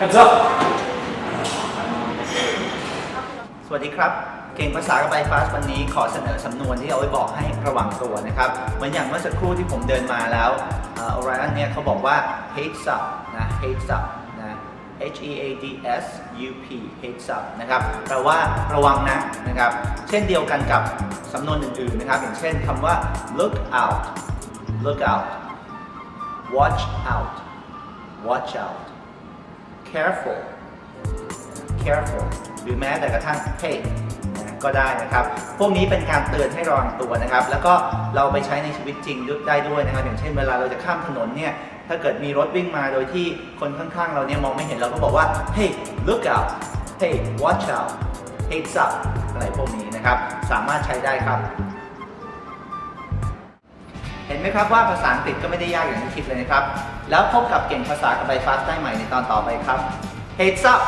Heads up. สวัสดีครับ เก่งภาษากับไบฟาสวันนี้ขอเสนอสำนวนที่เอาไว้บอกให้ระวังตัวนะครับ เหมือนอย่างเมื่อสักครู่ที่ผมเดินมาแล้วโอไรอันเนี่ยเขาบอกว่า heads up นะ heads up นะ H E A D S U P heads up นะครับแปลว่าระวังนะนะครับ เช่นเดียวกันกับสำนวนอื่นๆนะครับ อย่างเช่นคำว่า look out look out watch out watch out careful careful หรือแม้แต่กระทั่ง hey ก็ได้นะครับ พวกนี้เป็นการเตือนให้ระวังตัวนะครับ แล้วก็เราไปใช้ในชีวิตจริงได้ด้วยนะครับ อย่างเช่นเวลาเราจะข้ามถนนเนี่ย ถ้าเกิดมีรถวิ่งมาโดยที่คนข้างๆ เราเนี่ยมองไม่เห็นเราก็บอกว่า hey look out hey watch out heads up อะไรพวกนี้นะครับ สามารถใช้ได้ครับ เห็นไหมครับว่าภาษาอังกฤษก็ไม่ได้ยากอย่างที่คิดเลยนะครับ แล้วพบกับเก่งภาษากับไบฟาสได้ใหม่ในตอนต่อไปครับ Heads up